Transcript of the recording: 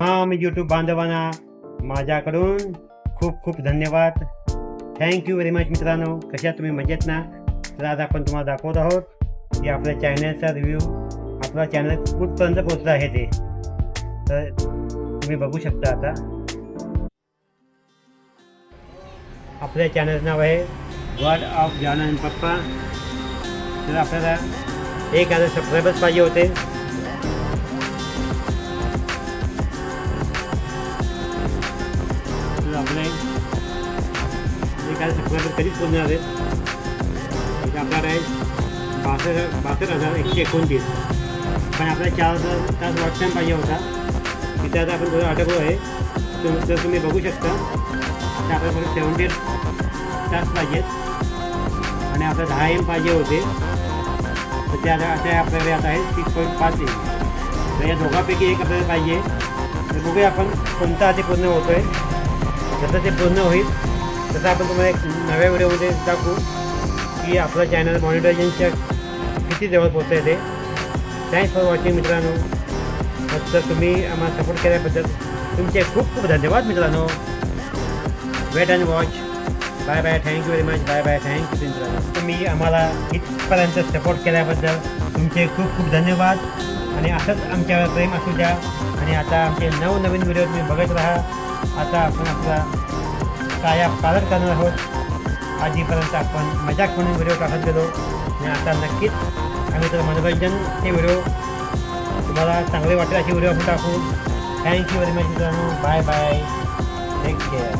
हां मी यूट्यूब बांधवांना माझ्याकडून खूप खूप धन्यवाद. थँक्यू व्हेरी मच मित्रांनो. कशा तुम्ही मजेत ना? तर आज आपण तुम्हाला दाखवत आहोत की आपल्या चॅनलचा रिव्ह्यू आपला चॅनल कुठपर्यंत पोचलं आहे ते. तर तुम्ही बघू शकता आता. आपल्या चॅनलचं नाव आहे वर्ड ऑफ जान अँड पप्पा तर आपल्याला एक हजार सबस्क्रायबर्स पाहिजे होते. तर आपले एक हजार सबस्क्रायबर कधीच पूर्ण झाले म्हणजे आपल्याकडे आहे बासष्ट बासष्ट हजार एकशे एकोणतीस. पण आपल्याला चार हजार तास वॉच टाईम पाहिजे होता. तिथे आता आपण थोडं अटकलो आहे तुम तर तुम्ही बघू शकता तर आपल्याला थोडं सेवन्टी तास पाहिजेत. आणि आपल्या दहा एम पाहिजे होते. तर त्या आता आपल्याकडे आता आहे सिक्स पॉईंट पाच एम तर या दोघांपैकी एक आपल्याला पाहिजे. तर बघूया आपण कोणता आधी पूर्ण होतो आहे जसं ते पूर्ण होईल तसं आपण तुम्हाला एक नव्या व्हिडिओमध्ये दाखवू की आपलं चॅनल मॉनिटायझेशनच्या किती जवळ पोहोचतं आहे ते. थँक्स फॉर वॉचिंग मित्रांनो. तर तुम्ही आम्हाला सपोर्ट केल्याबद्दल तुमचे खूप खूप धन्यवाद मित्रांनो. Wait and watch bye bye thank you very much bye bye thank you मित्रांनो. तुम्ही आम्हाला इथपर्यंत सपोर्ट केल्याबद्दल तुमचे खूप खूप धन्यवाद. आणि असंच आमच्यावर प्रेम असू द्या. आणि आता आमचे नवनवीन व्हिडिओ तुम्ही बघत राहा. आता आपण आपला काया पालन करणार आहोत. आधीपर्यंत आपण मजाक म्हणून व्हिडिओ टाकत गेलो. आणि आता नक्कीच आम्ही तर मनोरंजनचे व्हिडिओ तुम्हाला चांगले वाटेल असे व्हिडिओ आपण टाकू. थँक्यू व्हेरी मच मित्रांनो. Bye bye take care